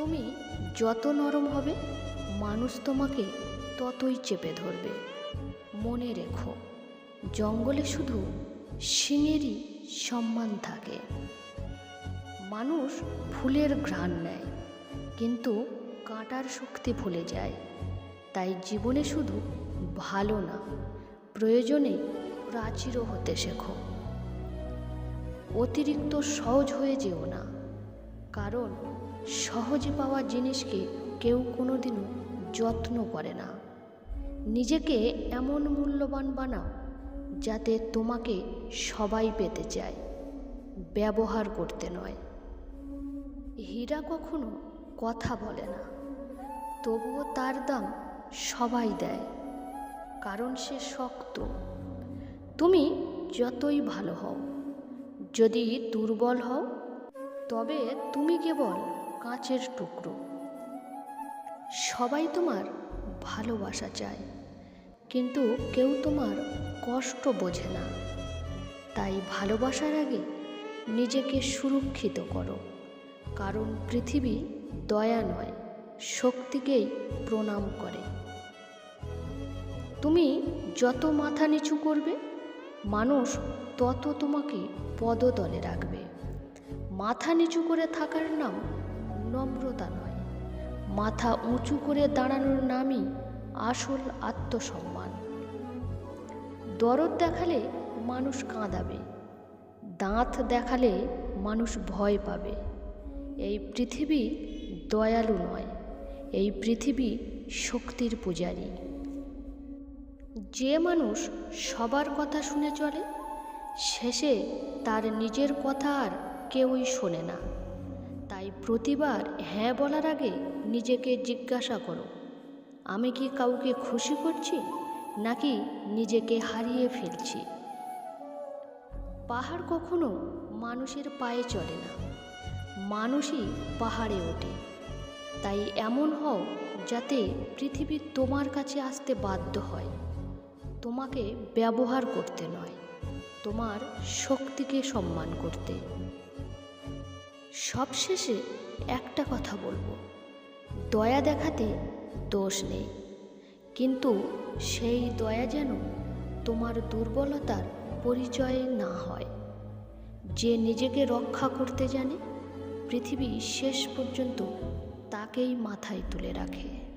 তুমি যত নরম হবে, মানুষ তোমাকে ততই চেপে ধরবে। মনে রেখো, জঙ্গলে শুধু সিংয়েরই সম্মান থাকে। মানুষ ফুলের ঘ্রাণ নেয়, কিন্তু কাঁটার শক্তি ভুলে যায়। তাই জীবনে শুধু ভালো না, প্রয়োজনে প্রাচীরও হতে শেখো। অতিরিক্ত সহজ হয়ে যেও না, কারণ সহজে পাওয়া জিনিসকে কেউ কোনোদিনও যত্ন করে না। নিজেকে এমন মূল্যবান বানাও যাতে তোমাকে সবাই পেতে চায়। ব্যবহার করতে নয়। হীরা কখনো কথা বলে না, তবুও তার দাম সবাই দেয়, কারণ সে শক্ত। তুমি যতই ভালো হও, যদি দুর্বল হও, তবে তুমি কেবল কাঁচের টুকরো। সবাই তোমার ভালোবাসা চায়, কিন্তু কেউ তোমার কষ্ট বোঝে না। তাই ভালোবাসার আগে নিজেকে সুরক্ষিত করো, কারণ পৃথিবী দয়া নয়, শক্তিকেই প্রণাম করে। তুমি যত মাথা নিচু করবে, মানুষ তত তোমাকে পদতলে রাখবে। মাথা নিচু করে থাকার নাম নম্রতা নয়। মাথা উঁচু করে দাঁড়ানোর নামই আসল আত্মসম্মান। দরদ দেখালে মানুষ কাঁদাবে। দাঁত দেখালে মানুষ ভয় পাবে। এই পৃথিবী দয়ালু নয়, এই পৃথিবী শক্তির পূজারী। যে মানুষ সবার কথা শুনে চলে, শেষে তার নিজের কথা আর কেউই শোনে না। প্রতিবার হ্যাঁ বলার আগে নিজেকে জিজ্ঞাসা করো। আমি কি কাউকে খুশি করছি, নাকি নিজেকে হারিয়ে ফেলছি? পাহাড় কখনো মানুষের পায়ে চলে না। মানুষই পাহাড়ে ওঠে। তাই এমন হও যাতে পৃথিবী তোমার কাছে আসতে বাধ্য হয়। তোমাকে ব্যবহার করতে নয়, তোমার শক্তিকে সম্মান করতে। সবশেষে একটা কথা বলব। দয়া দেখাতে দোষ নেই। কিন্তু সেই দয়া যেন তোমার দুর্বলতার পরিচয় না হয়। যে নিজেকে রক্ষা করতে জানে, পৃথিবী শেষ পর্যন্ত তাকেই মাথায় তুলে রাখে।